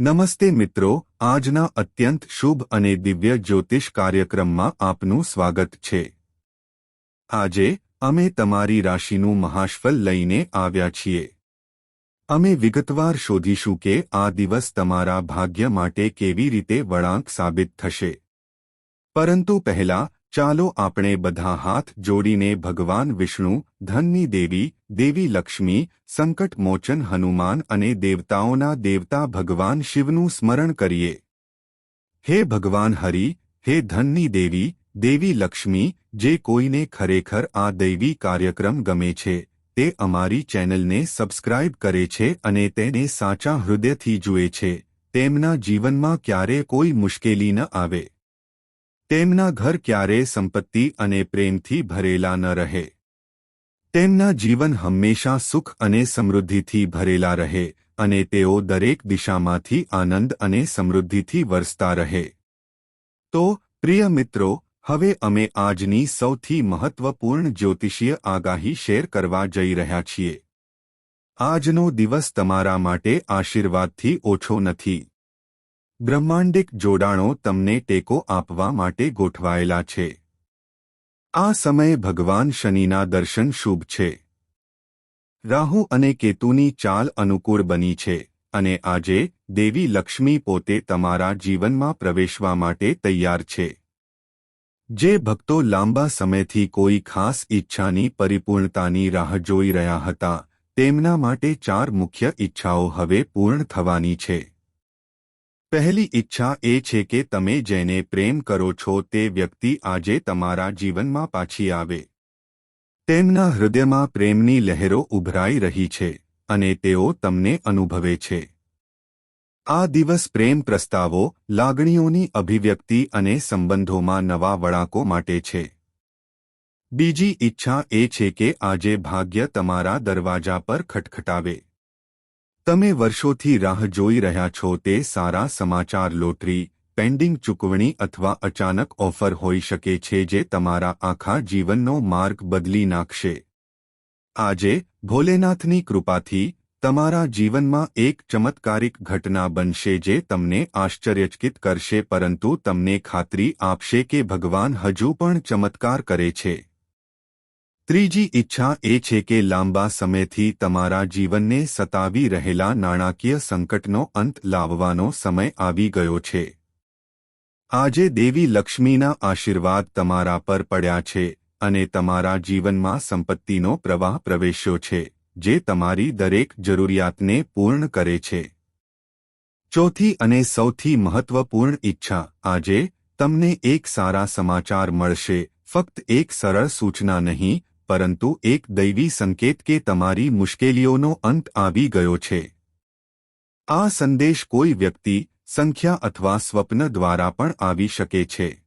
નમસ્તે મિત્રો, આજના અત્યંત શુભ અને દિવ્ય જ્યોતિષ કાર્યક્રમમાં આપનું સ્વાગત છે. આજે, અમે તમારી રાશિનું મહાશફલ લઈને આવ્યા છીએ. અમે વિગતવાર શોધીશું કે આ દિવસ તમારા ભાગ્ય માટે કેવી રીતે વળાંક સાબિત થશે. પરંતુ પહેલા, ચાલો આપણે બધા હાથ જોડીને ભગવાન વિષ્ણુ, ધનની દેવી દેવી લક્ષ્મી, સંકટ મોચન હનુમાન અને દેવતાઓના દેવતા ભગવાન શિવનું સ્મરણ કરીએ. હે ભગવાન હરિ, હે ધનની દેવી દેવી લક્ષ્મી, જે કોઈને ખરેખર આ દૈવી કાર્યક્રમ ગમે છે, તે અમારી ચેનલને સબસ્ક્રાઇબ કરે છે અને તેને સાચા હૃદયથી જુએ છે, તેમના જીવનમાં ક્યારે કોઈ મુશ્કેલી ન આવે. તેમના ઘર ક્યારેય સંપત્તિ અને પ્રેમથી ભરેલા ન રહે. તેમના જીવન હંમેશા સુખ અને સમૃદ્ધિથી ભરેલા રહે અને તેઓ દરેક દિશામાંથી આનંદ અને સમૃદ્ધિથી વરસતા રહે. તો, પ્રિય મિત્રો, હવે અમે આજની સૌથી મહત્વપૂર્ણ જ્યોતિષીય આગાહી શેર કરવા જઈ રહ્યા છીએ. આજનો દિવસ તમારા માટે આશીર્વાદથી ઓછો નથી. બ્રહ્માંડિક જોડાણો તમને ટેકો આપવા માટે ગોઠવાયેલા છે. આ સમયે ભગવાન શનિના દર્શન શુભ છે. રાહુ અને કેતુની ચાલ અનુકૂળ બની છે અને આજે દેવી લક્ષ્મી પોતે તમારા જીવનમાં પ્રવેશવા માટે તૈયાર છે. જે ભક્તો લાંબા સમયથી કોઈ ખાસ ઈચ્છાની પરિપૂર્ણતાની રાહ જોઈ રહ્યા હતા, તેમના માટે ચાર મુખ્ય ઈચ્છાઓ હવે પૂર્ણ થવાની છે. પહેલી ઈચ્છા એ છે કે તમે જેને પ્રેમ કરો છો તે વ્યક્તિ આજે તમારા જીવનમાં પાછી આવે. તેમના હૃદયમાં પ્રેમની લહેરો ઉભરાઈ રહી છે અને તેઓ તમને અનુભવે છે. આ દિવસ પ્રેમ પ્રસ્તાવો, લાગણીઓની અભિવ્યક્તિ અને સંબંધોમાં નવા વળાંકો માટે છે. બીજી ઈચ્છા એ છે કે આજે ભાગ્ય તમારા દરવાજા પર ખટખટાવે. તમે વર્ષોથી રાહ જોઈ રહ્યા છો તે સારા સમાચાર લોટરી, પેન્ડિંગ ચૂકવણી અથવા અચાનક ઓફર હોઈ શકે છે જે તમારા આખા જીવનનો માર્ગ બદલી નાખશે. આજે, ભોલેનાથની કૃપાથી, તમારા જીવનમાં એક ચમત્કારિક ઘટના બનશે જે તમને આશ્ચર્યચકિત કરશે પરંતુ તમને ખાતરી આપશે કે ભગવાન હજુ પણ ચમત્કાર કરે છે. ત્રીજી ઈચ્છા એ છે કે લાંબા સમયથી તમારા જીવનને સતાવી રહેલા નાણાકીય સંકટનો અંત લાવવાનો સમય આવી ગયો છે. આજે દેવી લક્ષ્મીના આશીર્વાદ તમારા પર પડ્યા છે અને તમારા જીવનમાં સંપત્તિનો પ્રવાહ પ્રવેશ્યો છે, જે તમારી દરેક જરૂરિયાતને પૂર્ણ કરે છે. ચોથી અને સૌથી મહત્વપૂર્ણ ઈચ્છા, આજે તમને એક સારા સમાચાર મળશે, ફક્ત એક સરળ સૂચના નહીં પરંતુ એક દૈવી સંકેત કે તમારી મુશ્કેલીઓનો અંત આવી ગયો છે. આ સંદેશ કોઈ વ્યક્તિ, સંખ્યા અથવા સ્વપ્ન દ્વારા પણ આવી શકે છે.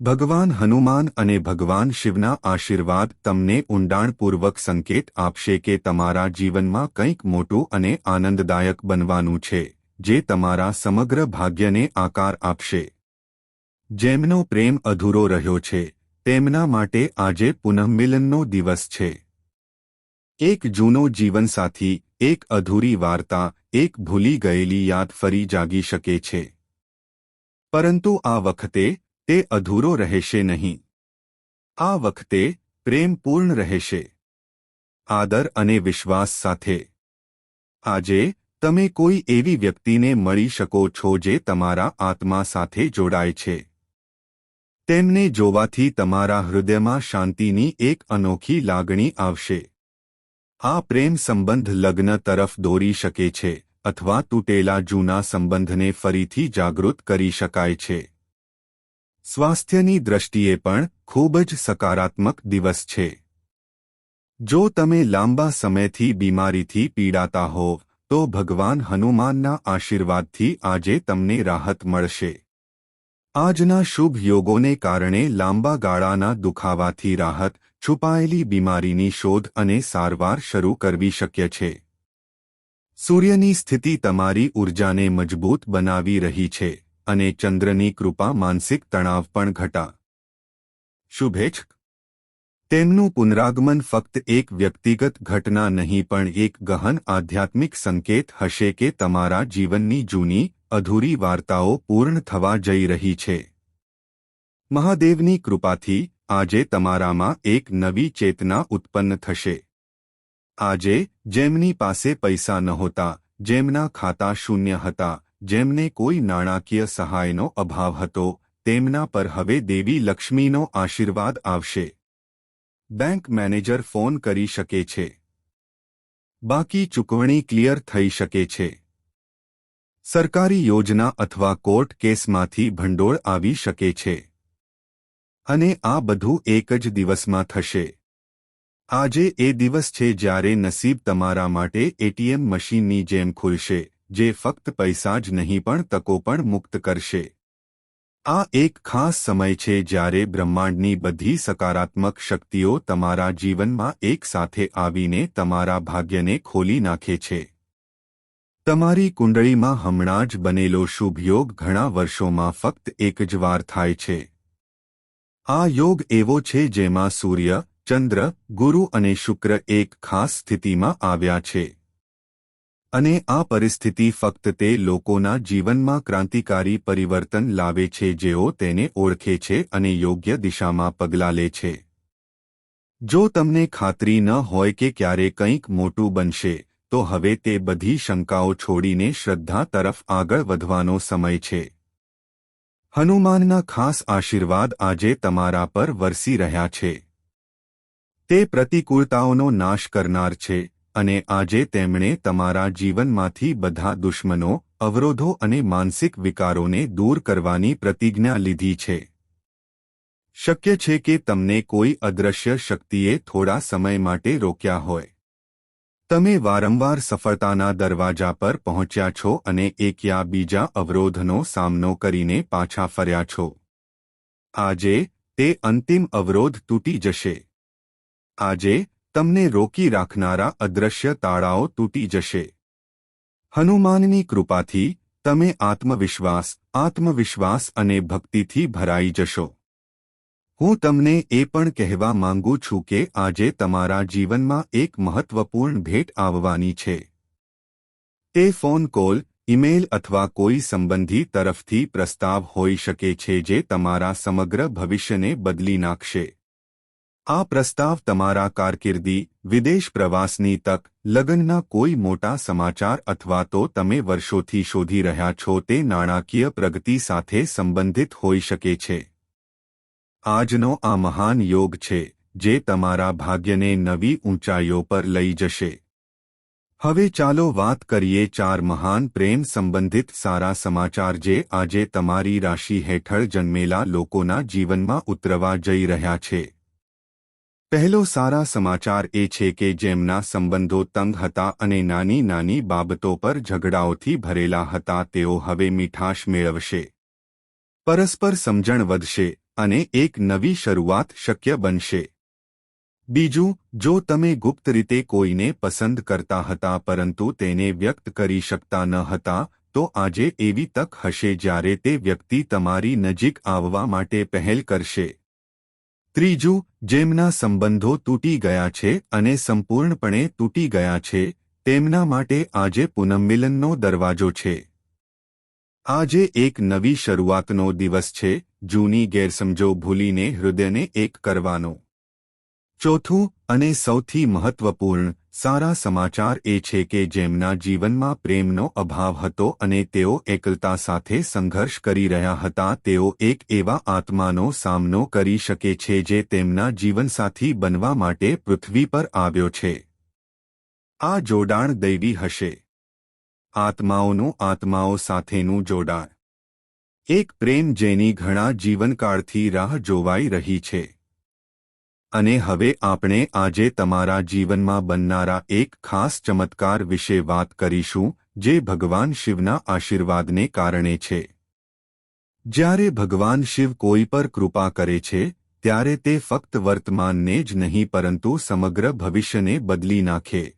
ભગવાન હનુમાન અને ભગવાન શિવના આશીર્વાદ તમને ઊંડાણપૂર્વક સંકેત આપશે કે તમારા જીવનમાં કંઈક મોટું અને આનંદદાયક બનવાનું છે, જે તમારા સમગ્ર ભાગ્યને આકાર આપશે. જેમનો પ્રેમ અધૂરો રહ્યો છે તેમના માટે આજે પુનઃમિલનનો દિવસ છે. એક જૂનો જીવનસાથી, એક અધૂરી વાર્તા, એક ભૂલી ગયેલી યાદ ફરી જાગી શકે છે. પરંતુ આ વખતે તે અધૂરો રહેશે નહીં. આ વખતે પ્રેમ પૂર્ણ રહેશે. આદર અને વિશ્વાસ સાથે. આજે તમે કોઈ એવી વ્યક્તિને મળી શકો છો જે તમારા આત્મા સાથે જોડાય છે. તેમને જોવાથી તમારા હૃદયમાં શાંતિની એક અનોખી લાગણી આવશે. આ પ્રેમ સંબંધ લગ્ન તરફ દોરી શકે છે, અથવા તૂટેલા જૂના સંબંધને ફરીથી જાગૃત કરી શકાય છે. સ્વાસ્થ્યની દ્રષ્ટિએ પણ ખૂબ જ સકારાત્મક દિવસ છે. જો તમે લાંબા સમયથી બીમારીથી પીડાતા હોવ તો ભગવાન હનુમાનના આશીર્વાદથી આજે તમને રાહત મળશે. આજના શુભ યોગોને કારણે લાંબા ગાળાના દુખાવાથી રાહત, છુપાયેલી બીમારીની શોધ અને સારવાર શરૂ કરવી શક્ય છે. સૂર્યની સ્થિતિ તમારી ઊર્જાને મજબૂત બનાવી રહી છે અને ચંદ્રની કૃપા માનસિક તણાવ પણ ઘટા. શુભેચ્છ તેમનું પુનરાગમન ફક્ત એક વ્યક્તિગત ઘટના નહીં પણ એક ગહન આધ્યાત્મિક સંકેત હશે કે તમારા જીવનની જૂની અધૂરી વાર્તાઓ પૂર્ણ થવા જઈ રહી છે. મહાદેવની કૃપાથી આજે તમારામાં એક નવી ચેતના ઉત્પન્ન થશે. આજે જેમની પાસે પૈસા નહોતા, જેમના ખાતા શૂન્ય હતા, જેમને કોઈ નાણાકીય સહાયનો અભાવ હતો, તેમના પર હવે દેવી લક્ષ્મીનો આશીર્વાદ આવશે. બેંક મેનેજર ફોન કરી શકે છે. બાકી ચૂકવણી ક્લિયર થઈ શકે છે. સરકારી યોજના અથવા કોર્ટ કેસમાંથી ભંડોળ આવી શકે છે. અને આ બધું એક જ દિવસમાં થશે. આજે એ દિવસ છે જ્યારે નસીબ તમારા માટે એટીએમ મશીનની જેમ ખુલશે, જે ફક્ત પૈસા જ નહીં પણ તકો પણ મુક્ત કરશે. આ એક ખાસ સમય છે જ્યારે બ્રહ્માંડની બધી સકારાત્મક શક્તિઓ તમારા જીવનમાં એકસાથે આવીને તમારા ભાગ્યને ખોલી નાખે છે. તમારી કુંડળીમાં હમણાં જ બનેલો શુભ યોગ ઘણા વર્ષોમાં ફક્ત એક જ વાર થાય છે. આ યોગ એવો છે જેમાં સૂર્ય, ચંદ્ર, ગુરુ અને શુક્ર એક ખાસ સ્થિતિમાં આવ્યા છે. અને આ પરિસ્થિતિ ફક્ત તે લોકોના જીવનમાં ક્રાંતિકારી પરિવર્તન લાવે છે જેઓ તેને ઓળખે છે અને યોગ્ય દિશામાં પગલાં લે છે. જો તમને ખાતરી ન હોય કે ક્યારે કંઈક મોટું બનશે તો હવે તે બધી શંકાઓ છોડીને શ્રદ્ધા તરફ આગળ વધવાનો સમય છે. હનુમાનના ખાસ આશીર્વાદ આજે તમારા પર વરસી રહ્યા છે. તે પ્રતિકૂળતાઓનો નાશ કરનાર છે અને આજે તેમણે તમારા જીવનમાંથી બધા દુશ્મનો, અવરોધો અને માનસિક વિકારોને દૂર કરવાની પ્રતિજ્ઞા લીધી છે. શક્ય છે કે તમને કોઈ અદૃશ્ય શક્તિએ થોડા સમય માટે રોક્યા હોય. તમે વારંવાર સફળતાના દરવાજા પર પહોંચ્યા છો અને એક યા બીજા અવરોધનો સામનો કરીને પાછા ફર્યા છો. આજે તે અંતિમ અવરોધ તૂટી જશે. આજે તમને રોકી રાખનારા અદૃશ્ય તાળાઓ તૂટી જશે. હનુમાનની કૃપાથી તમે આત્મવિશ્વાસ આત્મવિશ્વાસ અને ભક્તિથી ભરાઈ જશો. હું તમને એ પણ કહેવા માંગુ છું કે આજે તમારા જીવનમાં એક મહત્વપૂર્ણ ભેટ આવવાની છે. તે ફોન કોલ ઇમેલ અથવા કોઈ સંબંધી તરફથી પ્રસ્તાવ હોઈ શકે છે જે તમારા સમગ્ર ભવિષ્યને બદલી નાખશે. આ પ્રસ્તાવ તમારા કારકિર્દી, વિદેશ પ્રવાસની તક, લગ્નના કોઈ મોટા સમાચાર અથવા તો તમે વર્ષોથી શોધી રહ્યા છો તે નાણાકીય પ્રગતિ સાથે સંબંધિત હોઈ શકે છે. આજનો આ મહાન યોગ છે, જે તમારા ભાગ્યને નવી ઊંચાઈઓ પર લઈ જશે. હવે ચાલો વાત કરીએ ચાર મહાન પ્રેમ સંબંધિત સારા સમાચાર જે આજે તમારી રાશિ હેઠળ જન્મેલા લોકોના જીવનમાં ઉતરવા જઈ રહ્યા છે. પહેલો સારા સમાચાર એ છે કે જેમના સંબંધો તંગ હતા અને નાની નાની બાબતો પર ઝઘડાઓથી ભરેલા હતા, તેઓ હવે મીઠાશ મેળવશે. પરસ્પર સમજણ વધશે અને એક નવી શરૂઆત શક્ય બનશે. બીજું, જો તમે ગુપ્ત રીતે કોઈને પસંદ કરતા હતા પરંતુ તેને વ્યક્ત કરી શકતા ન હતા, તો આજે એવી તક હશે જ્યારે તે વ્યક્તિ તમારી નજીક આવવા માટે પહેલ કરશે. ત્રીજું, જેમના સંબંધો તૂટી ગયા છે અને સંપૂર્ણપણે તૂટી ગયા છે, તેમના માટે આજે પુનઃમિલનનો દરવાજો છે. આજે એક નવી શરૂઆતનો દિવસ છે જૂની ગેરસમજો ભૂલીને હૃદયને એક કરવાનો. ચોથું અને સૌથી મહત્વપૂર્ણ સારા સમાચાર એ છે કે જેમના જીવનમાં પ્રેમનો અભાવ હતો અને તેઓ એકલતા સાથે સંઘર્ષ કરી રહ્યા હતા, તેઓ એક એવા આત્માનો સામનો કરી શકે છે જે તેમના જીવનસાથી બનવા માટે પૃથ્વી પર આવ્યો છે. આ જોડાણ દૈવી હશે. આત્માઓનું આત્માઓ સાથેનું જોડાણ. એક પ્રેમ જેની ઘણા જીવનકાળથી રાહ જોવાઈ રહી છે. અને હવે આપણે આજે તમારા જીવનમાં બનનારા એક ખાસ ચમત્કાર વિશે વાત કરીશું, જે ભગવાન શિવના આશીર્વાદને કારણે છે. જ્યારે ભગવાન શિવ કોઈ પર કૃપા કરે છે, ત્યારે તે ફક્ત વર્તમાનને જ નહીં પરંતુ સમગ્ર ભવિષ્યને બદલી નાખે.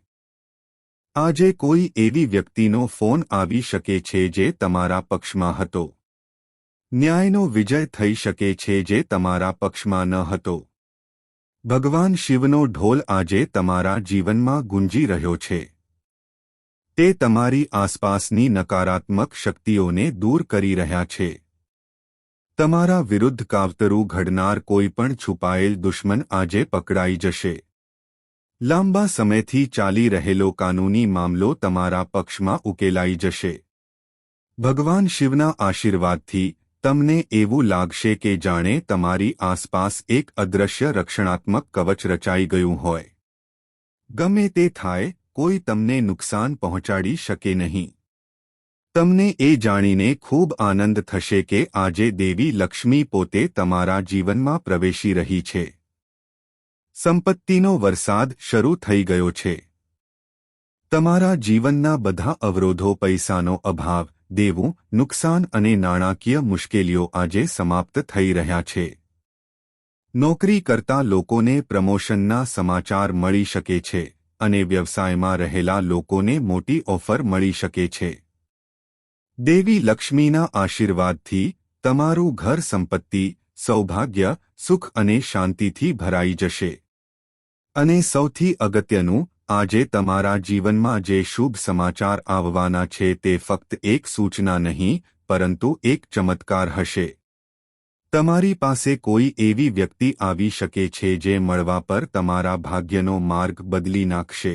આજે કોઈ એવી વ્યક્તિનો ફોન આવી શકે છે જે તમારા પક્ષમાં હતો. ન્યાયનો વિજય થઈ શકે છે જે તમારા પક્ષમાં ન હતો. ભગવાન શિવનો ઢોલ આજે તમારા જીવનમાં ગુંજી રહ્યો છે. તે તમારી આસપાસની નકારાત્મક શક્તિઓને દૂર કરી રહ્યા છે. તમારા વિરુદ્ધ કાવતરું ઘડનાર કોઈ પણ છુપાયેલ દુશ્મન આજે પકડાઈ જશે. લાંબા સમયથી ચાલી રહેલો કાનૂની મામલો તમારા પક્ષમાં ઉકેલાઈ જશે. ભગવાન શિવના આશીર્વાદથી તમને એવું લાગશે કે જાણે તમારી આસપાસ એક અદૃશ્ય રક્ષણાત્મક કવચ રચાઈ ગયું હોય. ગમે તે થાય, કોઈ તમને નુકસાન પહોંચાડી શકે નહીં. તમને એ જાણીને ખૂબ આનંદ થશે કે આજે દેવી લક્ષ્મી પોતે તમારા જીવનમાં પ્રવેશી રહી છે. સંપત્તિનો વરસાદ શરૂ થઈ ગયો છે. તમારા જીવનના બધા અવરોધો પૈસાનો અભાવ દેવું, નુકસાન અને નાણાકીય મુશ્કેલીઓ આજે સમાપ્ત થઈ રહ્યા છે. નોકરી કરતા લોકોને પ્રમોશનના સમાચાર મળી શકે છે અને વ્યવસાયમાં રહેલા લોકોને મોટી ઓફર મળી શકે છે. દેવી લક્ષ્મીના આશીર્વાદથી તમારું ઘર સંપત્તિ, સૌભાગ્ય, સુખ અને શાંતિથી ભરાઈ જશે. અને સૌથી અગત્યનું આજે તમારા જીવનમાં જે શુભ સમાચાર આવવાના છે તે ફક્ત એક સૂચના નહીં, પરંતુ એક ચમત્કાર હશે. તમારી પાસે કોઈ એવી વ્યક્તિ આવી શકે છે જે મળવા પર તમારા ભાગ્યનો માર્ગ બદલી નાખશે.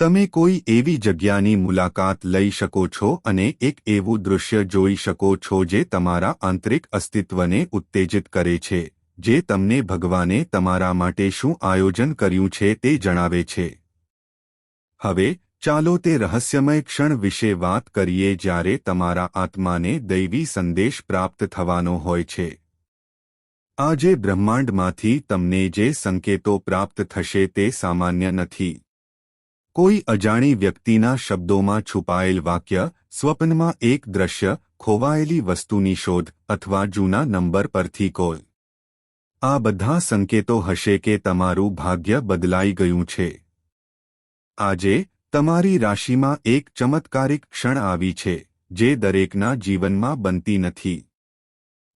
તમે કોઈ એવી જગ્યાની મુલાકાત લઈ શકો છો અને એક એવું દૃશ્ય જોઈ શકો છો જે તમારા આંતરિક અસ્તિત્વને ઉત્તેજિત કરે છે. જે તમને ભગવાને તમારા માટે શું આયોજન કર્યું છે તે જણાવે છે. હવે, ચાલો તે રહસ્યમય ક્ષણ વિશે વાત કરીએ જ્યારે તમારા આત્માને દૈવી સંદેશ પ્રાપ્ત થવાનો હોય છે. આજે બ્રહ્માંડમાંથી તમને જે સંકેતો પ્રાપ્ત થશે તે સામાન્ય નથી. કોઈ અજાણી વ્યક્તિના શબ્દોમાં છુપાયેલ વાક્ય, સ્વપ્નમાં એક દ્રશ્ય, ખોવાયેલી વસ્તુની શોધ અથવા જૂના નંબર પરથી કોલ. આ બધા સંકેતો હશે કે તમારું ભાગ્ય બદલાઈ ગયું છે. આજે, તમારી રાશિમાં એક ચમત્કારિક ક્ષણ આવી છે, જે દરેકના જીવનમાં બનતી નથી.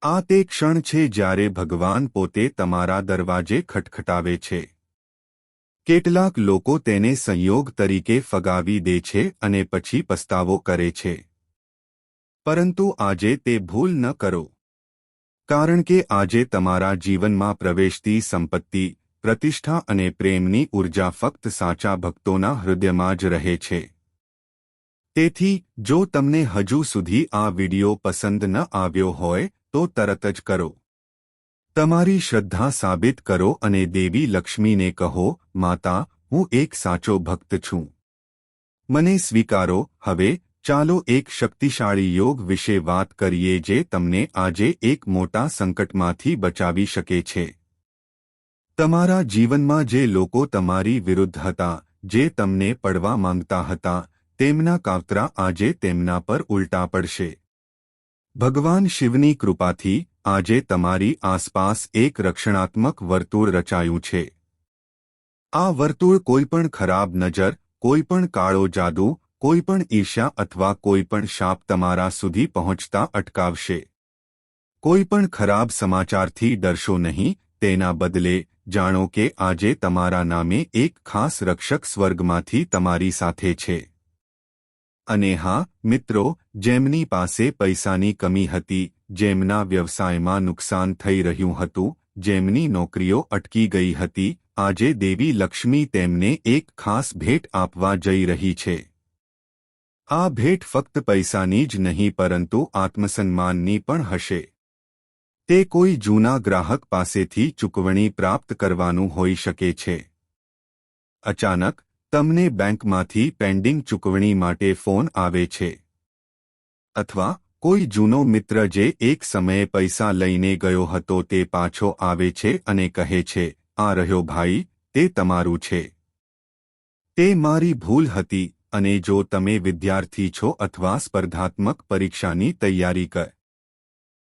આ તે ક્ષણ છે જ્યારે ભગવાન પોતે તમારા દરવાજે ખટખટાવે છે. કેટલાક લોકો તેને સંયોગ તરીકે ફગાવી દે છે અને પછી પસ્તાવો કરે છે. પરંતુ આજે તે ભૂલ ન કરો. કારણ કે આજે તમારા જીવનમાં પ્રવેશતી સંપત્તિ, પ્રતિષ્ઠા અને પ્રેમની ઊર્જા ફક્ત સાચા ભક્તોના હૃદયમાં જ રહે છે. તેથી, જો તમને હજુ સુધી આ વિડિયો પસંદ ન આવ્યો હોય, તો તરત જ કરો. તમારી શ્રદ્ધા સાબિત કરો અને દેવી લક્ષ્મીને કહો, માતા, હું એક સાચો ભક્ત છું. મને સ્વીકારો, હવે ચાલો એક શક્તિશાળી યોગ વિશે વાત કરીએ જે તમને આજે એક મોટા સંકટમાંથી બચાવી શકે છે. તમારા જીવનમાં જે લોકો તમારી વિરુદ્ધ હતા, જે તમને પડવા માંગતા હતા, તેમના કાવતરા આજે તેમના પર ઉલટા પડશે. ભગવાન શિવની કૃપાથી આજે તમારી આસપાસ એક રક્ષણાત્મક વર્તુળ રચાયું છે. આ વર્તુળ કોઈપણ ખરાબ નજર, કોઈપણ કાળો જાદુ કોઈપણ ઈર્ષ્યા અથવા કોઈપણ શાપ તમારા સુધી પહોંચતા અટકાવશે. કોઈપણ ખરાબ સમાચારથી ડરશો નહીં, તેના બદલે જાણો કે આજે તમારા નામે એક ખાસ રક્ષક સ્વર્ગમાંથી તમારી સાથે છે. અને હા, મિત્રો, જેમની પાસે પૈસાની કમી હતી, જેમના વ્યવસાયમાં નુકસાન થઈ રહ્યું હતું, જેમની નોકરીઓ અટકી ગઈ હતી, આજે દેવી લક્ષ્મી તેમને એક ખાસ ભેટ આપવા જઈ રહી છે. આ ભેટ ફક્ત પૈસાની જ નહીં, પરંતુ આત્મસન્માનની પણ હશે. તે કોઈ જૂના ગ્રાહક પાસેથી ચૂકવણી પ્રાપ્ત કરવાનું હોઈ શકે છે. અચાનક, તમને બેંકમાંથી પેન્ડિંગ ચૂકવણી માટે ફોન આવે છે. અથવા, કોઈ જૂનો મિત્ર જે એક સમયે પૈસા લઈને ગયો હતો તે પાછો આવે છે અને કહે છે, આ રહ્યો ભાઈ, તે તમારું છે. તે મારી ભૂલ હતી. અને જો તમે વિદ્યાર્થી છો અથવા સ્પર્ધાત્મક પરીક્ષાની તૈયારી કર.